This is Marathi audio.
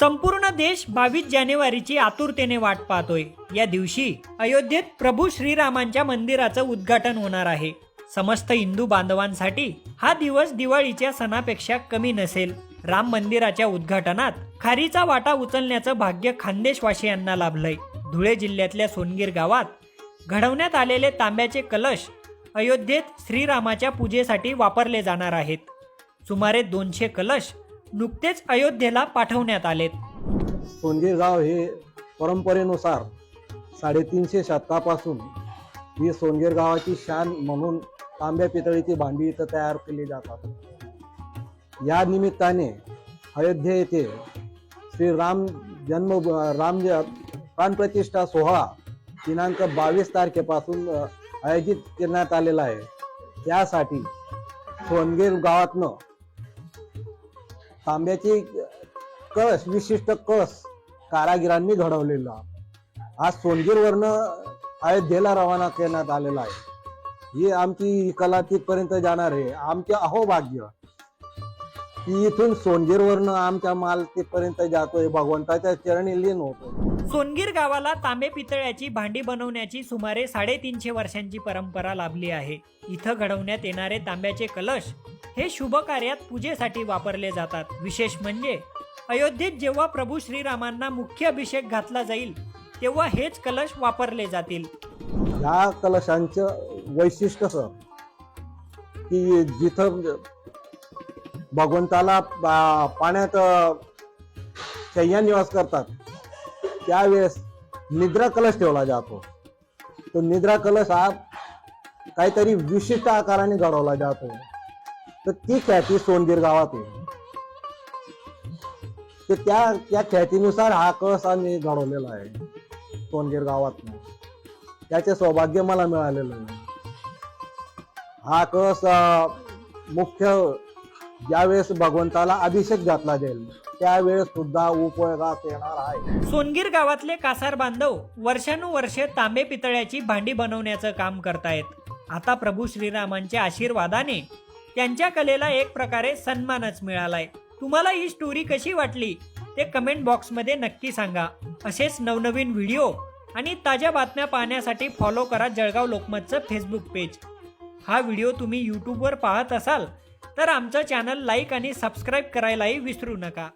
संपूर्ण देश बावीस जानेवारीची आतुरतेने वाट पाहतोय. या दिवशी अयोध्येत प्रभू श्रीरामांच्या मंदिराचं उद्घाटन होणार आहे. समस्त हिंदू बांधवांसाठी हा दिवस दिवाळीच्या सणापेक्षा कमी नसेल. राम मंदिराच्या उद्घाटनात खारीचा वाटा उचलण्याचं भाग्य खानदेशवासियांना लाभलंय. धुळे जिल्ह्यातल्या सोनगीर गावात घडवण्यात आलेले तांब्याचे कलश अयोध्येत श्रीरामाच्या पूजेसाठी वापरले जाणार आहेत. सुमारे दोनशे कलश नुकतेच अयोध्येला पाठवण्यात आलेत. सोनगीर गाव हे परंपरेनुसार साडेतीनशे शतकापासून ही सोनगीर गावाची शान म्हणून तांब्या पितळीची भांडी इथं तयार केली जातात. या निमित्ताने अयोध्ये येथे श्री राम जन्म राम प्राणप्रतिष्ठा सोहळा दिनांक बावीस तारखेपासून आयोजित करण्यात आलेला आहे. त्यासाठी सोनगीर गावातनं तांब्याची कळस विशिष्ट कळस कारागिरांनी घडवलेला आज सोनगीरवरनं अयोध्येला रवाना करण्यात आलेला आहे. ही आमची कला तिथपर्यंत जाणार आहे. आमचे अहोभाग्य की इथून सोनगीरवरनं आमच्या माल तिथपर्यंत जातोय. भगवंताच्या चरणी लीन होतो सोनगीर गावाला तांबे पितळ्याची भांडी बनवण्याची सुमारे साडेतीनशे वर्षांची परंपरा लाभली आहे. इथं घडवण्यात येणारे तांब्याचे कलश हे शुभ कार्यात पूजेसाठी वापरले जातात. विशेष म्हणजे अयोध्येत जेव्हा प्रभू श्रीरामांना मुख्य अभिषेक घातला जाईल तेव्हा हेच कलश वापरले जातील. ह्या कलशांचं वैशिष्ट्य सर की जिथं म्हणजे भगवंताला पाण्यात शय्या निवास करतात त्यावेळेस निद्रा कलश ठेवला जातो. तो निद्रा कलश हा काहीतरी विशिष्ट आकाराने घडवला जातो. तर ती ख्याती सोनगीर गावात आहे तर त्या त्या ख्यातीनुसार हा कळस आम्ही घडवलेला आहे. सोनगीर गावात. त्याचे सौभाग्य मला मिळालेलं आहे हा कळस मुख्य ज्यावेळेस भगवंताला अभिषेक घातला जाईल त्यावेळेस सुद्धा उपयोगात येणार आहे. सोनगीर गावातले कासार बांधव वर्षानुवर्षे तांबे पितळ्याची भांडी बनवण्याचं काम करतायत. आता प्रभू श्रीरामांच्या आशीर्वादाने त्यांच्या कलेला एक प्रकारे सन्मानच मिळालाय. तुम्हाला ही स्टोरी कशी वाटली? ते कमेंट बॉक्समध्ये नक्की सांगा. असेच नवनवीन व्हिडिओ आणि ताज्या बातम्या पाहण्यासाठी फॉलो करा जळगाव लोकमतचं फेसबुक पेज हा व्हिडिओ तुम्ही यूट्यूबवर पाहत असाल तर आमचं चॅनल लाईक आणि सबस्क्राईब करायलाही विसरू नका.